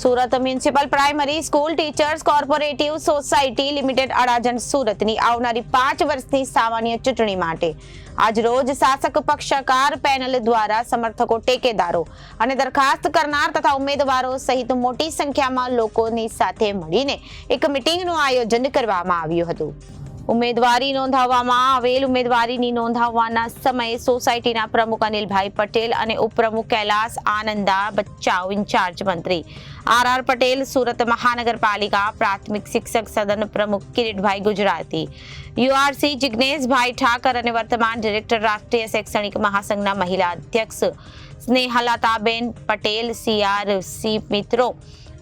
Surat municipal primary school teachers cooperative society limited Adajan સુરતની આવનારી પાંચ વર્ષની સામાન્ય ચૂંટણી માટે. આજરોજ શાસક પક્ષકાર પેનલ દ્વારા સમર્થકો ટેકેદારો અને દરખાસ્ત કરનાર તથા ઉમેદવારો સહિત મોટી સંખ્યામાં લોકોની સાથે મળીને એક મિટિંગનું આયોજન કરવામાં આવ્યું હતું. ઉમેદવારી નોંધાવવામાં આવેલ ઉમેદવારીની નોંધાવવાના સમયે સોસાયટીના પ્રમુખ અનિલભાઈ પટેલ અને ઉપપ્રમુખ કૈલાસ આનંદા બચ્ચાવ ઇન્ચાર્જ મંત્રી. આર આર પટેલ સુરત મહાનગરપાલિકા પ્રાથમિક શિક્ષક સદન પ્રમુખ કિરીટભાઈ ગુજરાતી. યુઆરસી જિજ્ઞેશભાઈ ઠાકર અને વર્તમાન ડિરેક્ટર રાષ્ટ્રીય શૈક્ષણિક મહાસંઘના મહિલા અધ્યક્ષ સ્નેહલતાબેન પટેલ, સીઆરસી મિત્રો.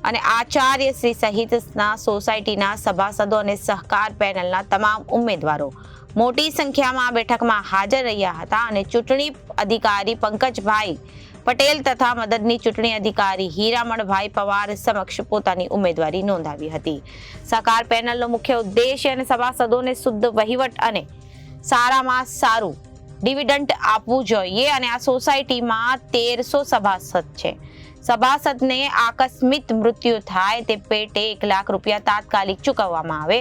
અને આચાર્ય શ્રી સહિતના સોસાયટીના સભાસદો અને સહકાર પેનલના તમામ ઉમેદવારો મોટી સંખ્યામાં બેઠકમાં હાજર રહ્યા હતા અને ચૂંટણી અધિકારી પંકજભાઈ પટેલ તથા મદદની ચૂંટણી અધિકારી હીરામણભાઈ પવાર સમક્ષ પોતાની ઉમેદવારી નોંધાવી હતી. સહકાર પેનલનો મુખ્ય ઉદ્દેશ્ય અને સભાસદોને શુદ્ધ વહીવટ અને સારામાં સારું ડિવિડન્ટ આપવું જોઈએ અને આ સોસાયટીમાં તેરસો સભાસદ છે. સભાસદને આકસ્મિક મૃત્યુ થાય તે પેટે એક લાખ રૂપિયા તાત્કાલિક ચૂકવવામાં આવે.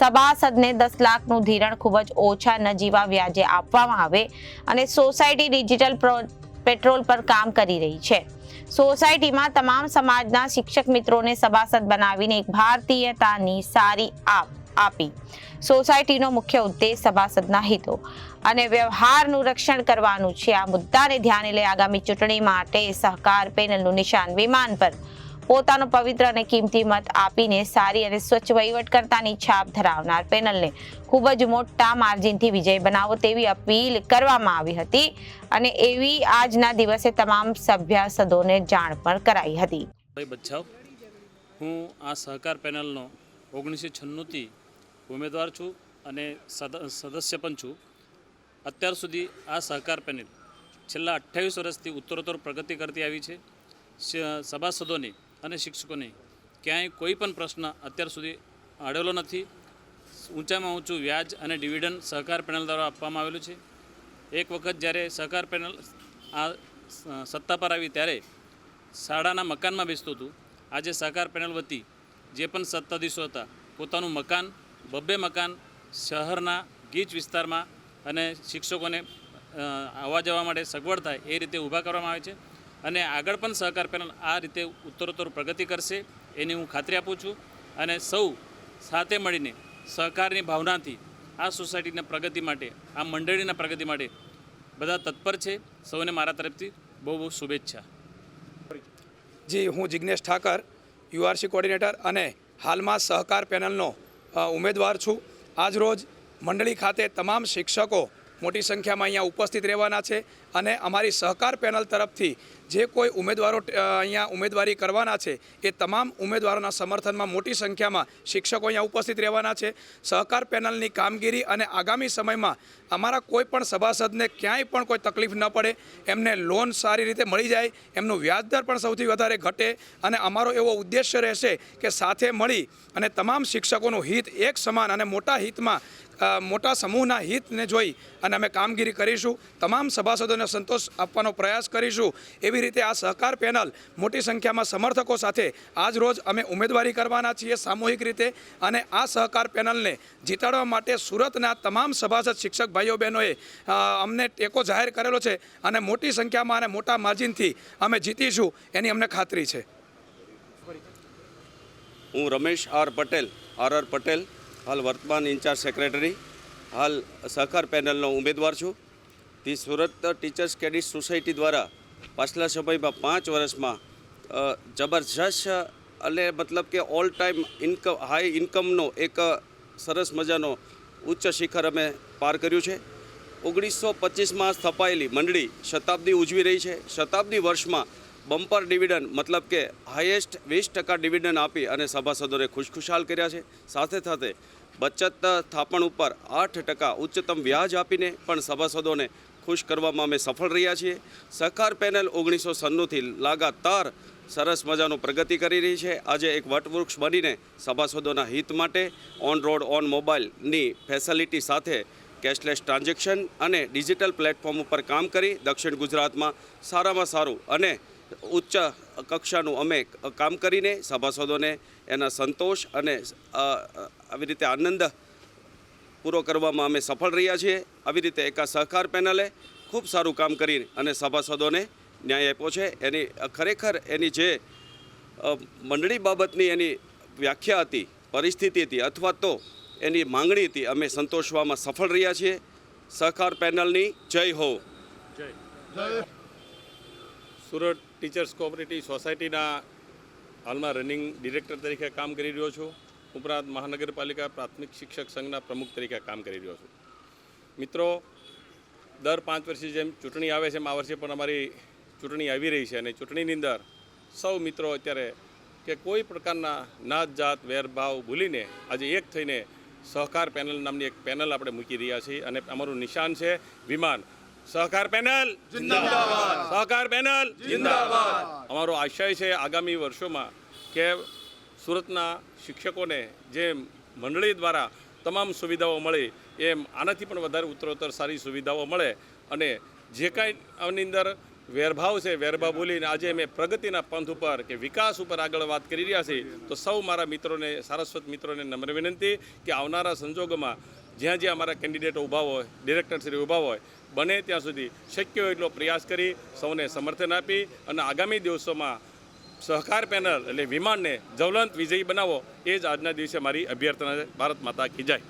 સભાસદને દસ લાખનું ધિરણ ખૂબ જ ઓછા નજીવા વ્યાજે આપવામાં આવે અને સોસાયટી ડિજિટલ પેટ્રોલ પર કામ કરી રહી છે. સોસાયટીમાં તમામ સમાજના શિક્ષક મિત્રોને સભાસદ બનાવીને એક ભારતીયતાની સારી આપ આપી. સોસાયટીનો મુખ્ય ઉદ્દેશ સભાસદના હિતો. અને વ્યવહારનું રક્ષણ કરવાનું છે. આ મુદ્દાને ધ્યાને લઈ આગામી ચૂંટણી માટે સહકાર પેનલનું નિશાન વિમાન પર. પોતાનો પવિત્ર અને કિંમતી મત આપીને સારી અને સ્વચ્છ વહીવટકર્તાની છાપ ધરાવનાર પેનલને ખૂબ જ મોટા માર્જિનથી વિજય બનાવો તેવી અપીલ કરવામાં આવી હતી અને એવી આજના દિવસે તમામ સભ્યસદોને જાણ પણ કરાઈ હતી. હું આ સહકાર પેનલનો ઓગણીસો છન્નુંથી ઉમેદવાર છું અને સદસ્ય પણ છું. અત્યાર સુધી આ સહકાર પેનલ છેલ્લા અઠ્યાવીસ વર્ષથી ઉત્તરોત્તર પ્રગતિ કરતી આવી છે. સભાસદોને અને શિક્ષકોને ક્યાંય કોઈ પણ પ્રશ્ન અત્યાર સુધી અડેલો નથી. ઊંચામાં ઊંચું વ્યાજ અને ડિવિડન્ડ સહકાર પેનલ દ્વારા આપવામાં આવેલું છે. એક વખત જ્યારે સહકાર પેનલ આ સત્તા પર આવી ત્યારે શાળાના મકાનમાં બેસતું હતું. આજે સહકાર પેનલ વતી જે પણ સત્તાધીશો હતા, પોતાનું મકાન, બબ્બે મકાન, શહેરના ગીચ વિસ્તારમાં અને શિક્ષકોને આવવા જવા માટે સગવડ થાય એ રીતે ઊભા કરવામાં આવે છે. અને આગળ પણ સહકાર પેનલ આ રીતે ઉત્તરોત્તર પ્રગતિ કરશે એની હું ખાતરી આપું છું. અને સૌ સાથે મળીને સહકારની ભાવનાથી આ સોસાયટીના પ્રગતિ માટે, આ મંડળીના પ્રગતિ માટે બધા તત્પર છે. સૌને મારા તરફથી બહુ બહુ શુભેચ્છા. જી, હું જિજ્ઞેશ ઠાકર, યુઆરસી કોર્ડિનેટર અને હાલમાં સહકાર પેનલનો ઉમેદવાર છું. આજરોજ મંડળી ખાતે તમામ શિક્ષકો મોટી સંખ્યામાં અહીંયા ઉપસ્થિત રહેવાના છે અને અમારી સહકાર પેનલ તરફથી જે કોઈ ઉમેદવારો અહીંયા ઉમેદવારી કરવાના છે, એ તમામ ઉમેદવારોના સમર્થનમાં મોટી સંખ્યામાં શિક્ષકો અહીંયા ઉપસ્થિત રહેવાના છે. સહકાર પેનલની કામગીરી અને આગામી સમયમાં અમારા કોઈ પણ સભાસદને ક્યાંય પણ કોઈ તકલીફ ન પડે, એમને લોન સારી રીતે મળી જાય, એમનું વ્યાજદર પણ સૌથી વધારે ઘટે અને અમારો એવો ઉદ્દેશ્ય રહેશે કે સાથે મળી અને તમામ શિક્ષકોનું હિત એક સમાન અને મોટા હિતમાં મોટા સમૂહના હિતને જોઈ અને અમે કામગીરી કરીશું. તમામ સભાસદોને સંતોષ આપવાનો પ્રયાસ કરીશું. એવી રીતે આ સહકાર પેનલ મોટી સંખ્યામાં સમર્થકો સાથે આજ રોજ અમે ઉમેદવારી કરવાના છીએ સામૂહિક રીતે અને આ સહકાર પેનલને જીતાડવા માટે સુરતના તમામ સભાસદ શિક્ષક ભાઈઓ બહેનોએ અમને ટેકો જાહેર કરેલો છે અને મોટી સંખ્યામાં અને મોટા માર્જિનથી અમે જીતીશું એની અમને ખાતરી છે. હું Ramesh R Patel, R R Patel હાલ વર્તમાન ઇન્ચાર્જ સેક્રેટરી, હાલ સહકાર પેનલનો ઉમેદવાર છું. The Surat teachers credit society દ્વારા પાછલા સમયમાં પાંચ વર્ષમાં જબરજસ્ત એટલે મતલબ કે ઓલ ટાઈમ ઇન્કમ હાઈ ઇન્કમનો એક સરસ મજાનો ઉચ્ચ શિખર અમે પાર કર્યું છે. ઓગણીસો પચીસમાં સ્થપાયેલી મંડળી શતાબ્દી ઉજવી રહી છે. શતાબ્દી વર્ષમાં બમ્પર ડિવિડન્ડ, મતલબ કે હાઈએસ્ટ વીસ ટકા ડિવિડન્ડ આપી અને સભાસદોને ખુશખુશાલ કર્યા છે. સાથે સાથે બચત થાપણ ઉપર આઠ ટકા ઉચ્ચતમ વ્યાજ આપીને પણ સભાસદોને ખુશ કરવામાં અમે સફળ રહ્યા છીએ. સહકાર પેનલ ઓગણીસો સન્નુંથી લાગાતાર સરસ મજાનું પ્રગતિ કરી રહી છે. આજે એક વટવૃક્ષ બનીને સભાસદોના હિત માટે ઓન રોડ ઓન મોબાઈલની ફેસિલિટી સાથે કેશલેસ ટ્રાન્ઝેક્શન અને ડિજિટલ પ્લેટફોર્મ ઉપર કામ કરી દક્ષિણ ગુજરાતમાં સારામાં સારું અને ઉચ્ચ કક્ષાનું અમે કામ કરીને સભાસદોને એના સંતોષ અને આવી રીતે આનંદ પૂરો કરવામાં અમે સફળ રહ્યા છીએ. આવી રીતે એકા સહકાર પેનલે ખૂબ સારું કામ કરી અને સભાસદોને ન્યાય આપ્યો છે. એની, ખરેખર એની જે મંડળી બાબતની એની વ્યાખ્યા હતી, પરિસ્થિતિ હતી અથવા તો એની માંગણી હતી, અમે સંતોષવામાં સફળ રહ્યા છીએ. સહકાર પેનલની જય હો. સુરત ટીચર્સ કોઓપરેટિવ સોસાયટીના હાલમાં રનિંગ ડિરેક્ટર તરીકે કામ કરી રહ્યો છું. ઉપરાંત મહાનગરપાલિકા પ્રાથમિક શિક્ષક સંઘના પ્રમુખ તરીકે કામ કરી રહ્યો છું. મિત્રો, દર પાંચ વર્ષે જેમ ચૂંટણી આવે છે, એમ આ વર્ષે પણ અમારી ચૂંટણી આવી રહી છે અને ચૂંટણીની અંદર સૌ મિત્રો અત્યારે કે કોઈ પ્રકારના નાત જાત, વેરભાવ ભૂલીને આજે એક થઈને સહકાર પેનલ નામની એક પેનલ આપણે મૂકી રહ્યા છીએ અને અમારું નિશાન છે વિમાન. સહકાર પેનલ. જિંદાબાદ. સહકાર પેનલ. જિંદાબાદ. અમારો આશય છે આગામી વર્ષોમાં કે સુરતના શિક્ષકોને જે મંડળી દ્વારા તમામ સુવિધાઓ મળે એમ આનાથી પણ વધારે ઉત્તરોત્તર સારી સુવિધાઓ મળે અને જે કાંઈ આની અંદર વેરભાવ છે વેરભાવ બોલીને આજે અમે પ્રગતિના પંથ ઉપર કે વિકાસ ઉપર આગળ વાત કરી રહ્યા છીએ તો સૌ મારા મિત્રોને સારસ્વત મિત્રોને નમ્ર વિનંતી કે આવનારા સંજોગોમાં જ્યાં જ્યાં અમારા કેન્ડિડેટો ઊભા હોય, ડિરેક્ટર શ્રી ઊભા હોય, બને ત્યાં સુધી શક્ય હોય એટલો પ્રયાસ કરી, સૌને સમર્થન આપી અને આગામી દિવસોમાં સહકાર પેનલ એટલે વિમાનને જ્વલંત વિજયી બનાવો, એ જ આજના દિવસે મારી અભ્યર્થના ભારત માતા કી જય.